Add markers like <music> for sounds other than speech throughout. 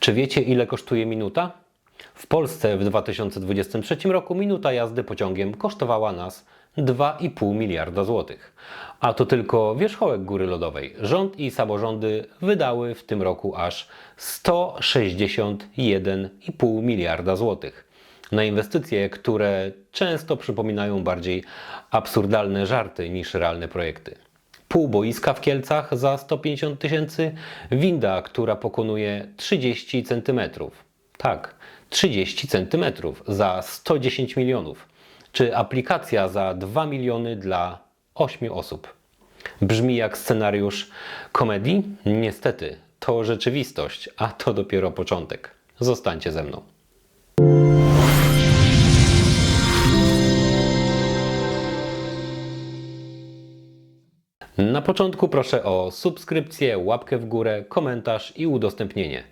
Czy wiecie, ile kosztuje minuta? W Polsce w 2023 roku minuta jazdy pociągiem kosztowała nas 2,5 miliarda złotych. A to tylko wierzchołek góry lodowej. Rząd i samorządy wydały w tym roku aż 161,5 miliarda złotych na inwestycje, które często przypominają bardziej absurdalne żarty niż realne projekty. Pół boiska w Kielcach za 150 tysięcy, winda, która pokonuje 30 centymetrów. Tak, 30 centymetrów za 110 milionów. Czy aplikacja za 2 miliony dla 8 osób. Brzmi jak scenariusz komedii? Niestety, to rzeczywistość, a to dopiero początek. Zostańcie ze mną. Na początku proszę o subskrypcję, łapkę w górę, komentarz i udostępnienie,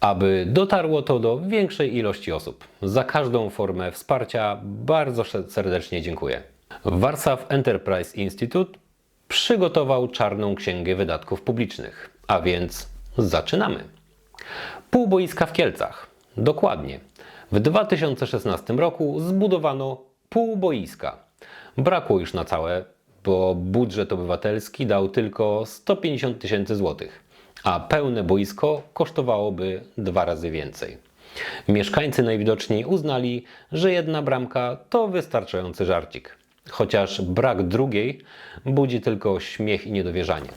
aby dotarło to do większej ilości osób. Za każdą formę wsparcia bardzo serdecznie dziękuję. Warsaw Enterprise Institute przygotował czarną księgę wydatków publicznych, a więc zaczynamy. Pół boiska w Kielcach. Dokładnie. W 2016 roku zbudowano pół boiska. Brakło już na całe, bo budżet obywatelski dał tylko 150 tysięcy złotych, a pełne boisko kosztowałoby dwa razy więcej. Mieszkańcy najwidoczniej uznali, że jedna bramka to wystarczający żarcik, chociaż brak drugiej budzi tylko śmiech i niedowierzanie.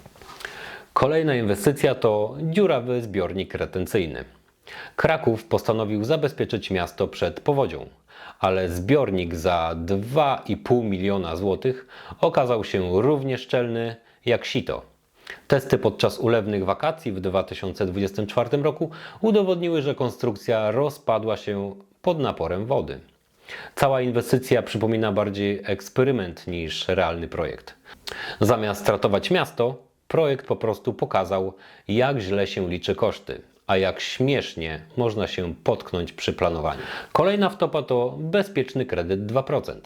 Kolejna inwestycja to dziurawy zbiornik retencyjny. Kraków postanowił zabezpieczyć miasto przed powodzią, ale zbiornik za 2,5 miliona złotych okazał się równie szczelny jak sito. Testy podczas ulewnych wakacji w 2024 roku udowodniły, że konstrukcja rozpadła się pod naporem wody. Cała inwestycja przypomina bardziej eksperyment niż realny projekt. Zamiast ratować miasto, projekt po prostu pokazał, jak źle się liczy koszty, a jak śmiesznie można się potknąć przy planowaniu. Kolejna wtopa to bezpieczny kredyt 2%.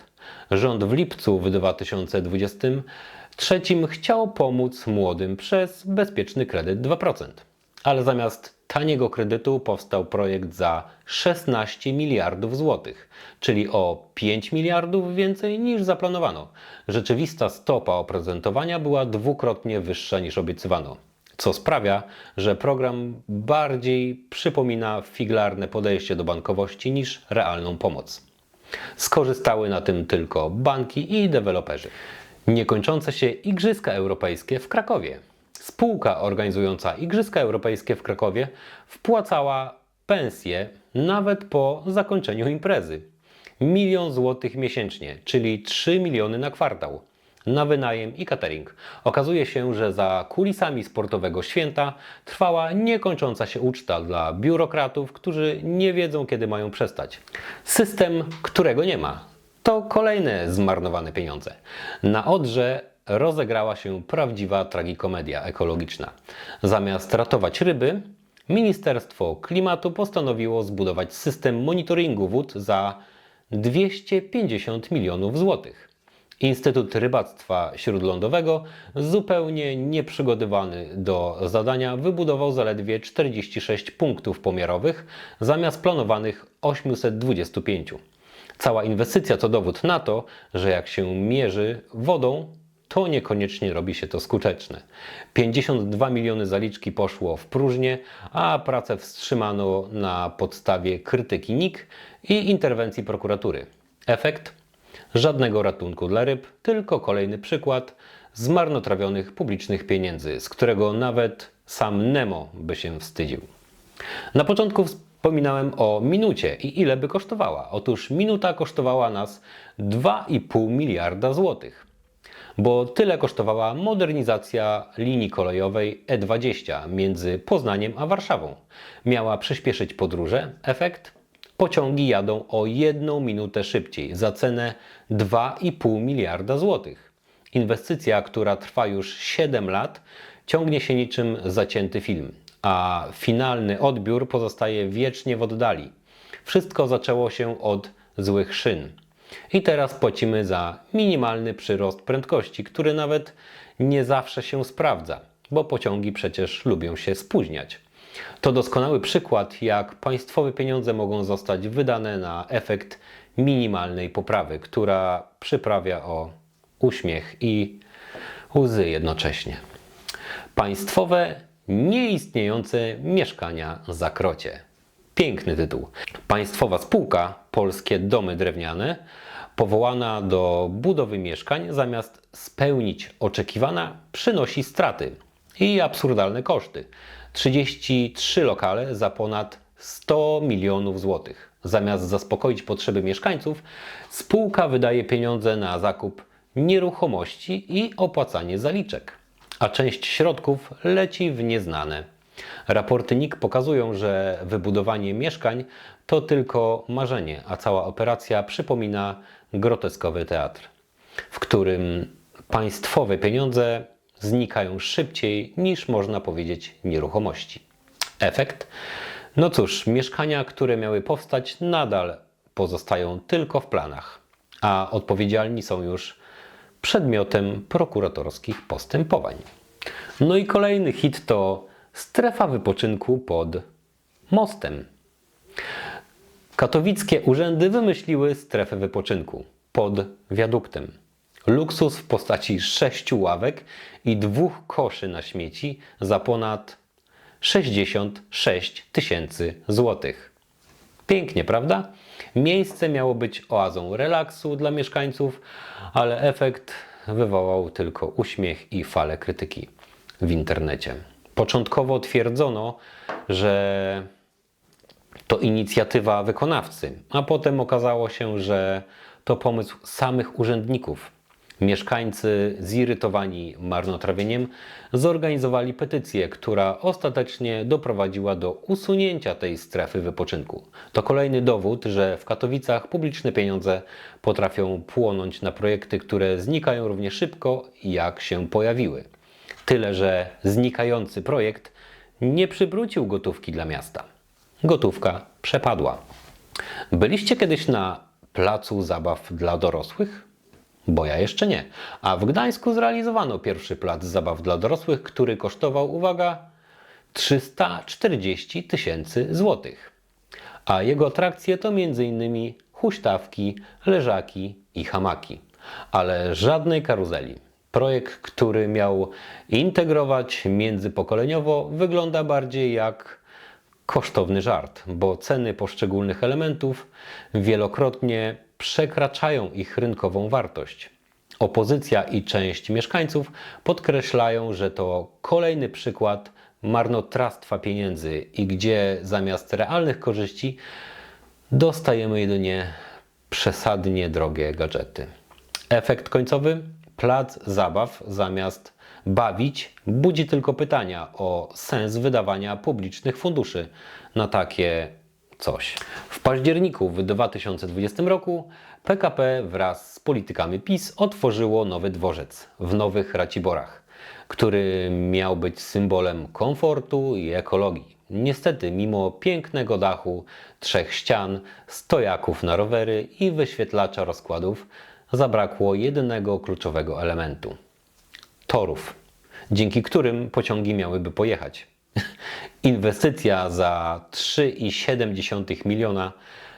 Rząd w lipcu w 2023 chciał pomóc młodym przez bezpieczny kredyt 2%. Ale zamiast taniego kredytu powstał projekt za 16 miliardów złotych, czyli o 5 miliardów więcej niż zaplanowano. Rzeczywista stopa oprocentowania była dwukrotnie wyższa niż obiecywano co sprawia, że program bardziej przypomina figlarne podejście do bankowości niż realną pomoc. Skorzystały na tym tylko banki i deweloperzy. Niekończące się Igrzyska Europejskie w Krakowie. Spółka organizująca Igrzyska Europejskie w Krakowie wpłacała pensje nawet po zakończeniu imprezy. Milion złotych miesięcznie, czyli 3 miliony na kwartał na wynajem i catering. Okazuje się, że za kulisami sportowego święta trwała niekończąca się uczta dla biurokratów, którzy nie wiedzą, kiedy mają przestać. System, którego nie ma. To kolejne zmarnowane pieniądze. Na Odrze rozegrała się prawdziwa tragikomedia ekologiczna. Zamiast ratować ryby, Ministerstwo Klimatu postanowiło zbudować system monitoringu wód za 250 milionów złotych. Instytut Rybactwa Śródlądowego, zupełnie nieprzygotowany do zadania, wybudował zaledwie 46 punktów pomiarowych zamiast planowanych 825. Cała inwestycja to dowód na to, że jak się mierzy wodą, to niekoniecznie robi się to skuteczne. 52 miliony zaliczki poszło w próżnię, a pracę wstrzymano na podstawie krytyki NIK i interwencji prokuratury. Efekt? Żadnego ratunku dla ryb, tylko kolejny przykład zmarnotrawionych publicznych pieniędzy, z którego nawet sam Nemo by się wstydził. Na początku wspominałem o minucie i ile by kosztowała. Otóż minuta kosztowała nas 2,5 miliarda złotych, bo tyle kosztowała modernizacja linii kolejowej E20 między Poznaniem a Warszawą. Miała przyspieszyć podróże. Efekt? Pociągi jadą o jedną minutę szybciej za cenę 2,5 miliarda złotych. Inwestycja, która trwa już 7 lat, ciągnie się niczym zacięty film, a finalny odbiór pozostaje wiecznie w oddali. Wszystko zaczęło się od złych szyn. I teraz płacimy za minimalny przyrost prędkości, który nawet nie zawsze się sprawdza, bo pociągi przecież lubią się spóźniać. To doskonały przykład, jak państwowe pieniądze mogą zostać wydane na efekt minimalnej poprawy, która przyprawia o uśmiech i łzy jednocześnie. Państwowe, nieistniejące mieszkania za krocie. Piękny tytuł. Państwowa spółka Polskie Domy Drewniane, powołana do budowy mieszkań, zamiast spełnić oczekiwania, przynosi straty i absurdalne koszty. 33 lokale za ponad 100 milionów złotych. Zamiast zaspokoić potrzeby mieszkańców, spółka wydaje pieniądze na zakup nieruchomości i opłacanie zaliczek, a część środków leci w nieznane. Raporty NIK pokazują, że wybudowanie mieszkań to tylko marzenie, a cała operacja przypomina groteskowy teatr, w którym państwowe pieniądze znikają szybciej niż można powiedzieć nieruchomości. Efekt? No cóż, mieszkania, które miały powstać, nadal pozostają tylko w planach, a odpowiedzialni są już przedmiotem prokuratorskich postępowań. No i kolejny hit to strefa wypoczynku pod mostem. Katowickie urzędy wymyśliły strefę wypoczynku pod wiaduktem. Luksus w postaci sześciu ławek i dwóch koszy na śmieci za ponad 66 tysięcy złotych. Pięknie, prawda? Miejsce miało być oazą relaksu dla mieszkańców, ale efekt wywołał tylko uśmiech i falę krytyki w internecie. Początkowo twierdzono, że to inicjatywa wykonawcy, a potem okazało się, że to pomysł samych urzędników. Mieszkańcy zirytowani marnotrawieniem zorganizowali petycję, która ostatecznie doprowadziła do usunięcia tej strefy wypoczynku. To kolejny dowód, że w Katowicach publiczne pieniądze potrafią płonąć na projekty, które znikają równie szybko, jak się pojawiły. Tyle, że znikający projekt nie przywrócił gotówki dla miasta. Gotówka przepadła. Byliście kiedyś na placu zabaw dla dorosłych? Bo ja jeszcze nie. A w Gdańsku zrealizowano pierwszy plac zabaw dla dorosłych, który kosztował, uwaga, 340 tysięcy złotych. A jego atrakcje to m.in. huśtawki, leżaki i hamaki. Ale żadnej karuzeli. Projekt, który miał integrować międzypokoleniowo, wygląda bardziej jak kosztowny żart, bo ceny poszczególnych elementów wielokrotnie przekraczają ich rynkową wartość. Opozycja i część mieszkańców podkreślają, że to kolejny przykład marnotrawstwa pieniędzy i gdzie zamiast realnych korzyści dostajemy jedynie przesadnie drogie gadżety. Efekt końcowy? Plac zabaw zamiast bawić budzi tylko pytania o sens wydawania publicznych funduszy na takie coś. W październiku w 2020 roku PKP wraz z politykami PiS otworzyło nowy dworzec w Nowych Raciborach, który miał być symbolem komfortu i ekologii. Niestety, mimo pięknego dachu, trzech ścian, stojaków na rowery i wyświetlacza rozkładów, zabrakło jedynego kluczowego elementu torów, dzięki którym pociągi miałyby pojechać. <laughs> Inwestycja za 3,7 miliona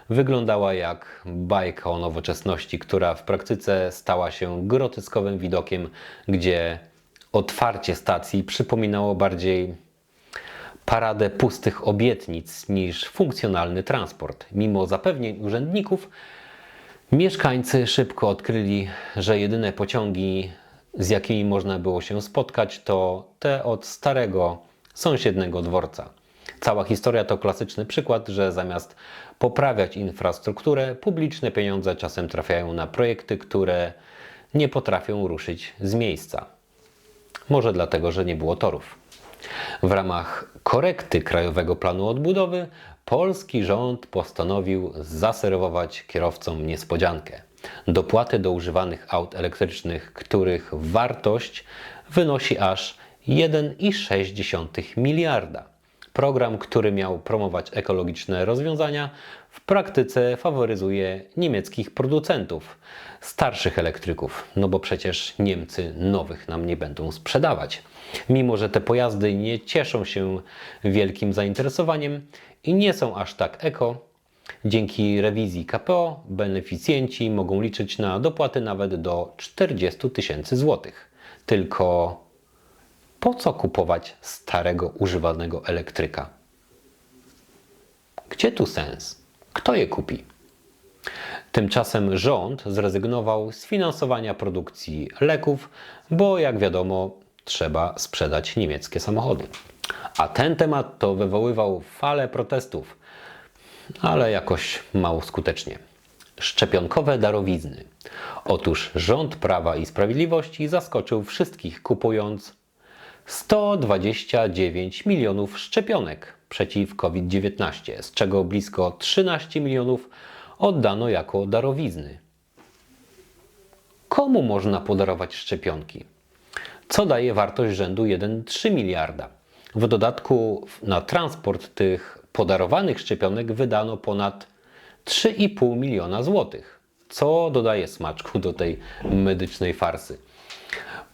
wyglądała jak bajka o nowoczesności, która w praktyce stała się groteskowym widokiem, gdzie otwarcie stacji przypominało bardziej paradę pustych obietnic niż funkcjonalny transport. Mimo zapewnień urzędników, mieszkańcy szybko odkryli, że jedyne pociągi, z jakimi można było się spotkać, to te od starego sąsiedniego dworca. Cała historia to klasyczny przykład, że zamiast poprawiać infrastrukturę, publiczne pieniądze czasem trafiają na projekty, które nie potrafią ruszyć z miejsca. Może dlatego, że nie było torów. W ramach korekty Krajowego Planu Odbudowy polski rząd postanowił zaserwować kierowcom niespodziankę. Dopłaty do używanych aut elektrycznych, których wartość wynosi aż 1,6 miliarda. Program, który miał promować ekologiczne rozwiązania, w praktyce faworyzuje niemieckich producentów, starszych elektryków, no bo przecież Niemcy nowych nam nie będą sprzedawać. Mimo, że te pojazdy nie cieszą się wielkim zainteresowaniem i nie są aż tak eko, dzięki rewizji KPO beneficjenci mogą liczyć na dopłaty nawet do 40 tysięcy złotych. Tylko po co kupować starego, używanego elektryka? Gdzie tu sens? Kto je kupi? Tymczasem rząd zrezygnował z finansowania produkcji leków, bo jak wiadomo, trzeba sprzedać niemieckie samochody. A ten temat to wywoływał falę protestów, ale jakoś mało skutecznie. Szczepionkowe darowizny. Otóż rząd Prawa i Sprawiedliwości zaskoczył wszystkich, kupując 129 milionów szczepionek przeciw COVID-19, z czego blisko 13 milionów oddano jako darowizny. Komu można podarować szczepionki? Co daje wartość rzędu 1,3 miliarda? W dodatku na transport tych podarowanych szczepionek wydano ponad 3,5 miliona złotych, co dodaje smaczku do tej medycznej farsy.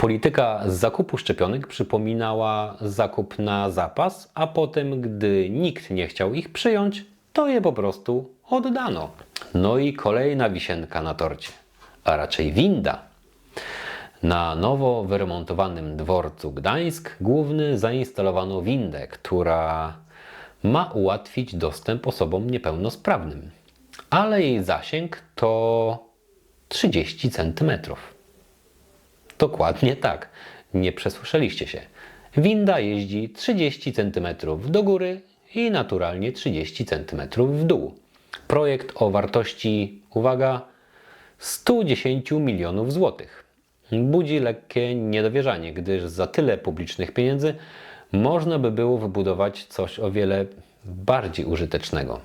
Polityka zakupu szczepionek przypominała zakup na zapas, a potem, gdy nikt nie chciał ich przyjąć, to je po prostu oddano. No i kolejna wisienka na torcie, a raczej winda. Na nowo wyremontowanym dworcu Gdańsk główny zainstalowano windę, która ma ułatwić dostęp osobom niepełnosprawnym, ale jej zasięg to 30 centymetrów. Dokładnie tak. Nie przesłyszeliście się. Winda jeździ 30 cm do góry i naturalnie 30 cm w dół. Projekt o wartości, uwaga, 110 milionów złotych. Budzi lekkie niedowierzanie, gdyż za tyle publicznych pieniędzy można by było wybudować coś o wiele bardziej użytecznego.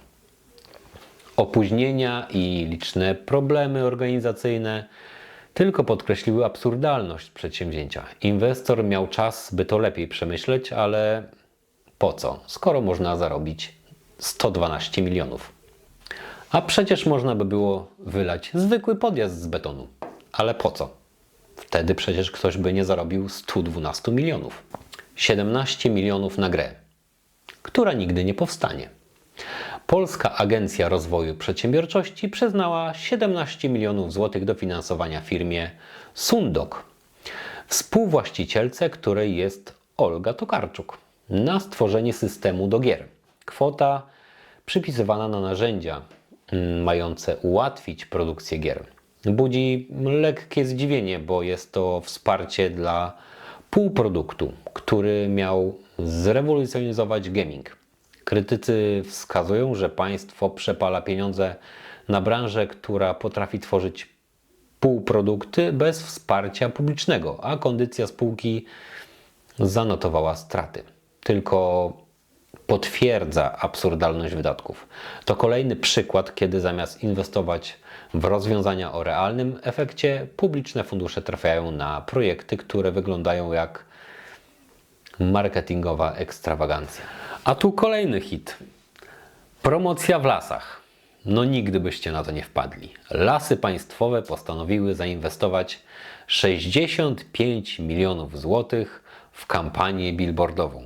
Opóźnienia i liczne problemy organizacyjne tylko podkreśliły absurdalność przedsięwzięcia. Inwestor miał czas, by to lepiej przemyśleć, ale po co, skoro można zarobić 112 milionów? A przecież można by było wylać zwykły podjazd z betonu. Ale po co? Wtedy przecież ktoś by nie zarobił 112 milionów. 17 milionów na grę, która nigdy nie powstanie. Polska Agencja Rozwoju Przedsiębiorczości przyznała 17 milionów złotych dofinansowania firmie Sundok, współwłaścicielce której jest Olga Tokarczuk, na stworzenie systemu do gier. Kwota przypisywana na narzędzia mm, mające ułatwić produkcję gier. Budzi lekkie zdziwienie, bo jest to wsparcie dla półproduktu, który miał zrewolucjonizować gaming. Krytycy wskazują, że państwo przepala pieniądze na branżę, która potrafi tworzyć półprodukty bez wsparcia publicznego, a kondycja spółki zanotowała straty. Tylko potwierdza absurdalność wydatków. To kolejny przykład, kiedy zamiast inwestować w rozwiązania o realnym efekcie, publiczne fundusze trafiają na projekty, które wyglądają jak marketingowa ekstrawagancja. A tu kolejny hit. Promocja w lasach. No nigdy byście na to nie wpadli. Lasy państwowe postanowiły zainwestować 65 milionów złotych w kampanię billboardową,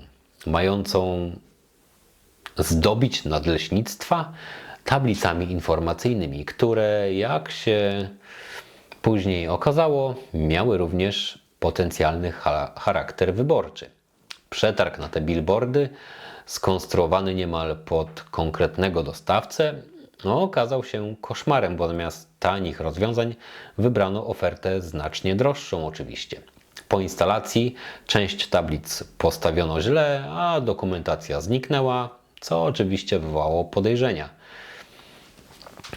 mającą zdobić nadleśnictwa tablicami informacyjnymi, które jak się później okazało, miały również potencjalny charakter wyborczy. Przetarg na te billboardy skonstruowany niemal pod konkretnego dostawcę, no, okazał się koszmarem, bo zamiast tanich rozwiązań wybrano ofertę znacznie droższą oczywiście. Po instalacji część tablic postawiono źle, a dokumentacja zniknęła, co oczywiście wywołało podejrzenia.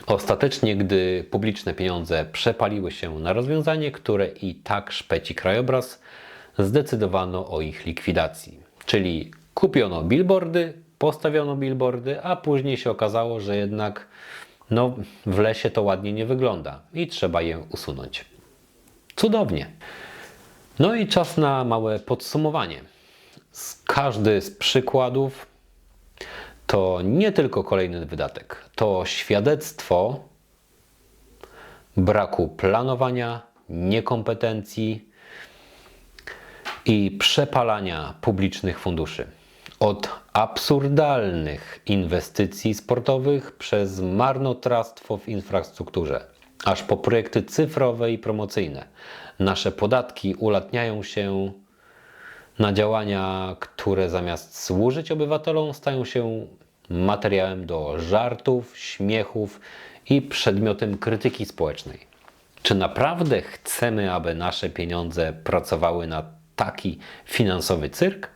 Ostatecznie, gdy publiczne pieniądze przepaliły się na rozwiązanie, które i tak szpeci krajobraz, zdecydowano o ich likwidacji. Czyli kupiono billboardy, postawiono billboardy, a później się okazało, że jednak no, w lesie to ładnie nie wygląda i trzeba je usunąć. Cudownie. No i czas na małe podsumowanie. Każdy z przykładów to nie tylko kolejny wydatek, to świadectwo braku planowania, niekompetencji i przepalania publicznych funduszy. Od absurdalnych inwestycji sportowych przez marnotrawstwo w infrastrukturze, aż po projekty cyfrowe i promocyjne. Nasze podatki ulatniają się na działania, które zamiast służyć obywatelom, stają się materiałem do żartów, śmiechów i przedmiotem krytyki społecznej. Czy naprawdę chcemy, aby nasze pieniądze pracowały na taki finansowy cyrk?